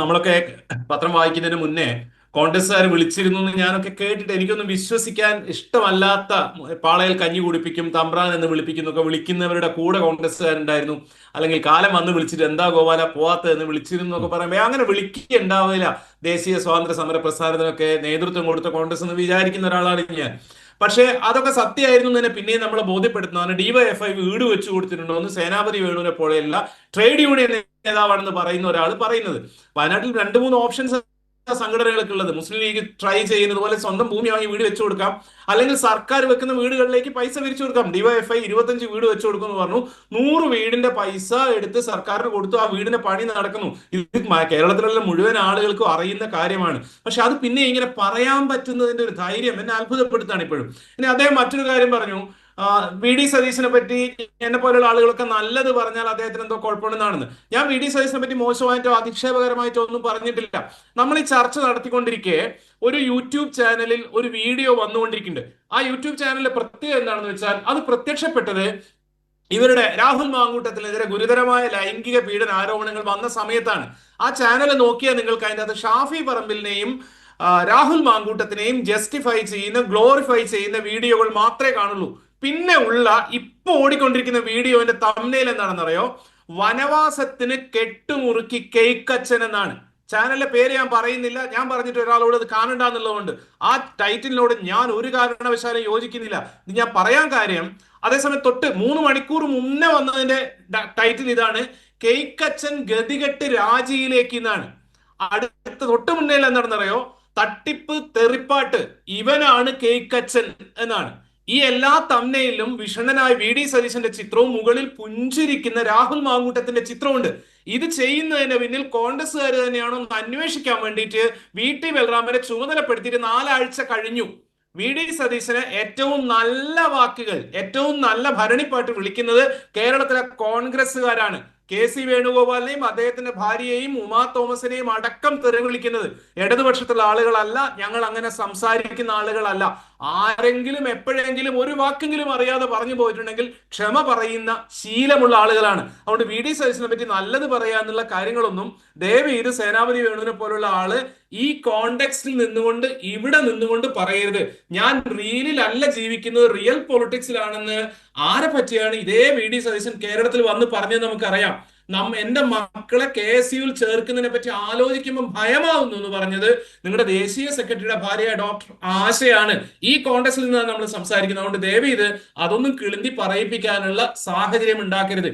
നമ്മളൊക്കെ പത്രം വായിക്കുന്നതിന് മുന്നേ കോൺഗ്രസ്സുകാർ വിളിച്ചിരുന്നു എന്ന് ഞാനൊക്കെ കേട്ടിട്ട് എനിക്കൊന്നും വിശ്വസിക്കാൻ ഇഷ്ടമല്ലാത്ത പാളയിൽ കഞ്ഞി കുടിപ്പിക്കും തമ്പ്രാൻ എന്ന് വിളിപ്പിക്കുന്നൊക്കെ വിളിക്കുന്നവരുടെ കൂടെ കോൺഗ്രസ്സുകാരുണ്ടായിരുന്നു. അല്ലെങ്കിൽ കാലം വന്ന് വിളിച്ചിട്ട് എന്താ ഗോപാല പോവാത്ത എന്ന് വിളിച്ചിരുന്നു എന്നൊക്കെ പറയുമ്പോൾ അങ്ങനെ വിളിക്കുണ്ടാവില്ല. ദേശീയ സ്വാതന്ത്ര്യ സമര പ്രസ്ഥാനത്തിനൊക്കെ നേതൃത്വം കൊടുത്ത കോൺഗ്രസ് എന്ന് വിചാരിക്കുന്ന ഒരാളാണ് ഞാൻ. പക്ഷേ അതൊക്കെ സത്യമായിരുന്നു തന്നെ പിന്നെയും നമ്മളെ ബോധ്യപ്പെടുത്തുന്നതാണ് ഡിവൈഎഫ്ഐ വീട് വെച്ചു കൊടുത്തിട്ടുണ്ടോ എന്ന് സേനാപതി വേണുവിനെ പോലെയല്ല ട്രേഡ് യൂണിയൻ നേതാവാണെന്ന് പറയുന്ന ഒരാൾ പറയുന്നത്. വയനാട്ടിൽ രണ്ട് മൂന്ന് ഓപ്ഷൻസ് സംഘടനകൾക്ക് ഉള്ളത്. മുസ്ലിം ലീഗ് ട്രൈ ചെയ്യുന്നത് പോലെ സ്വന്തം ഭൂമി വാങ്ങി വീട് വെച്ചു കൊടുക്കാം. അല്ലെങ്കിൽ സർക്കാർ വെക്കുന്ന വീടുകളിലേക്ക് പൈസ പിരിച്ചു കൊടുക്കാം. ഡിവൈഎഫ്ഐ ഇരുപത്തഞ്ച് വീട് വെച്ചു കൊടുക്കും എന്ന് പറഞ്ഞു. നൂറ് വീടിന്റെ പൈസ എടുത്ത് സർക്കാരിന് കൊടുത്തു. ആ വീടിന്റെ പണി നടക്കുന്നു. ഇത് കേരളത്തിലുള്ള മുഴുവൻ ആളുകൾക്കും അറിയുന്ന കാര്യമാണ്. പക്ഷെ അത് പിന്നെ ഇങ്ങനെ പറയാൻ പറ്റുന്നതിന്റെ ഒരു ധൈര്യം എന്നെ അത്ഭുതപ്പെടുത്താണ് ഇപ്പോഴും. ഇനി അദ്ദേഹം മറ്റൊരു കാര്യം പറഞ്ഞു. വി ഡി സതീശനെ പറ്റി എന്നെ പോലുള്ള ആളുകളൊക്കെ നല്ലത് പറഞ്ഞാൽ അദ്ദേഹത്തിന് എന്തോ കുഴപ്പമുണ്ടെന്നാണെന്ന്. ഞാൻ വി ഡി സതീശനെ പറ്റി മോശമായിട്ടോ അധിക്ഷേപകരമായിട്ടോ ഒന്നും പറഞ്ഞിട്ടില്ല. നമ്മൾ ഈ ചർച്ച നടത്തിക്കൊണ്ടിരിക്കെ ഒരു യൂട്യൂബ് ചാനലിൽ ഒരു വീഡിയോ വന്നുകൊണ്ടിരിക്കുന്നുണ്ട്. ആ യൂട്യൂബ് ചാനലിലെ പ്രത്യേകത എന്താണെന്ന് വെച്ചാൽ അത് പ്രത്യക്ഷപ്പെട്ടത് ഇവരുടെ രാഹുൽ മാങ്കൂട്ടത്തിനെതിരെ ഗുരുതരമായ ലൈംഗിക പീഡന ആരോപണങ്ങൾ വന്ന സമയത്താണ്. ആ ചാനൽ നോക്കിയാൽ നിങ്ങൾക്ക് അതിന്റെ അകത്ത് ഷാഫി പറമ്പിലിനെയും രാഹുൽ മാങ്കൂട്ടത്തിനെയും ജസ്റ്റിഫൈ ചെയ്യുന്ന ഗ്ലോറിഫൈ ചെയ്യുന്ന വീഡിയോകൾ മാത്രമേ കാണുള്ളൂ. പിന്നെ ഉള്ള ഇപ്പൊ ഓടിക്കൊണ്ടിരിക്കുന്ന വീഡിയോന്റെ തമ്മിൽ എന്താണെന്നറിയോ? വനവാസത്തിന് കെട്ടുമുറുക്കി കേക്കച്ചൻ എന്നാണ്. ചാനലിന്റെ പേര് ഞാൻ പറയുന്നില്ല. ഞാൻ പറഞ്ഞിട്ട് ഒരാളോട് അത് കാണണ്ട എന്നുള്ളതുകൊണ്ട് ആ ടൈറ്റിലിനോട് ഞാൻ ഒരു കാരണവശാലും യോജിക്കുന്നില്ല. ഇത് ഞാൻ പറയാൻ കാര്യം അതേസമയം തൊട്ട് മൂന്ന് മണിക്കൂർ മുന്നേ വന്നതിന്റെ ടൈറ്റിൽ ഇതാണ് കേക്കച്ചൻ ഗതികെട്ട് രാജിയിലേക്ക് എന്നാണ്. അടുത്ത തൊട്ട് മുന്നേ എന്താണെന്നറിയോ? തട്ടിപ്പ് തെറിപ്പാട്ട്. ഇവനാണ് കേക്കച്ചൻ എന്നാണ്. ഈ എല്ലാ തമ്മയിലും വിഷണനായ വി ഡി സതീശന്റെ ചിത്രവും മുകളിൽ പുഞ്ചിരിക്കുന്ന രാഹുൽ മാങ്കൂട്ടത്തിന്റെ ചിത്രമുണ്ട് ഇത് ചെയ്യുന്നതിന് പിന്നിൽ കോൺഗ്രസ്സുകാർ തന്നെയാണോ എന്ന് അന്വേഷിക്കാൻ വേണ്ടിയിട്ട് വി ടി ബലറാമനെ ചുമതലപ്പെടുത്തിയിട്ട് നാലാഴ്ച കഴിഞ്ഞു. വി ഡി സതീശന് ഏറ്റവും നല്ല വാക്കുകൾ ഏറ്റവും നല്ല ഭരണിപ്പാട്ട് വിളിക്കുന്നത് കേരളത്തിലെ കോൺഗ്രസ്സുകാരാണ്. കെ സി വേണുഗോപാലിനെയും അദ്ദേഹത്തിന്റെ ഭാര്യയെയും ഉമാ തോമസിനെയും അടക്കം തെറി വിളിക്കുന്നത് ഇടതുപക്ഷത്തുള്ള ആളുകളല്ല ഞങ്ങൾ അങ്ങനെ സംസാരിക്കുന്ന ആളുകളല്ല. ആരെങ്കിലും എപ്പോഴെങ്കിലും ഒരു വാക്കെങ്കിലും അറിയാതെ പറഞ്ഞു പോയിട്ടുണ്ടെങ്കിൽ ക്ഷമ പറയുന്ന ശീലമുള്ള ആളുകളാണ്. അതുകൊണ്ട് വി ഡി സതീശനെ പറ്റി നല്ലത് പറയാന്നുള്ള കാര്യങ്ങളൊന്നും ദയവ് ഇത് സേനാപതി വേണുവിനെ പോലുള്ള ആൾ ഈ കോണ്ടെക്സ്റ്റിൽ നിന്നുകൊണ്ട് ഇവിടെ നിന്നുകൊണ്ട് പറയരുത്. ഞാൻ റീലിലല്ല ജീവിക്കുന്നത് റിയൽ പൊളിറ്റിക്സിലാണെന്ന് ആരെ പറ്റിയാണ് ഇതേ വി ഡി സതീശൻ കേരളത്തിൽ വന്ന് പറഞ്ഞത് നമുക്കറിയാം. നം എന്റെ മക്കളെ കെ എസ് യുവിൽ ചേർക്കുന്നതിനെ പറ്റി ആലോചിക്കുമ്പോൾ ഭയമാവുന്നു എന്ന് പറഞ്ഞത് നിങ്ങളുടെ ദേശീയ സെക്രട്ടറിയുടെ ഭാര്യ ഡോക്ടർ ആശയാണ്. ഈ കോൺഗ്രസിൽ നിന്നാണ് നമ്മൾ സംസാരിക്കുന്നത്. അതുകൊണ്ട് ദയവ് ഇത് അതൊന്നും കിളിന്തി പറയിപ്പിക്കാനുള്ള സാഹചര്യം ഉണ്ടാക്കരുത്.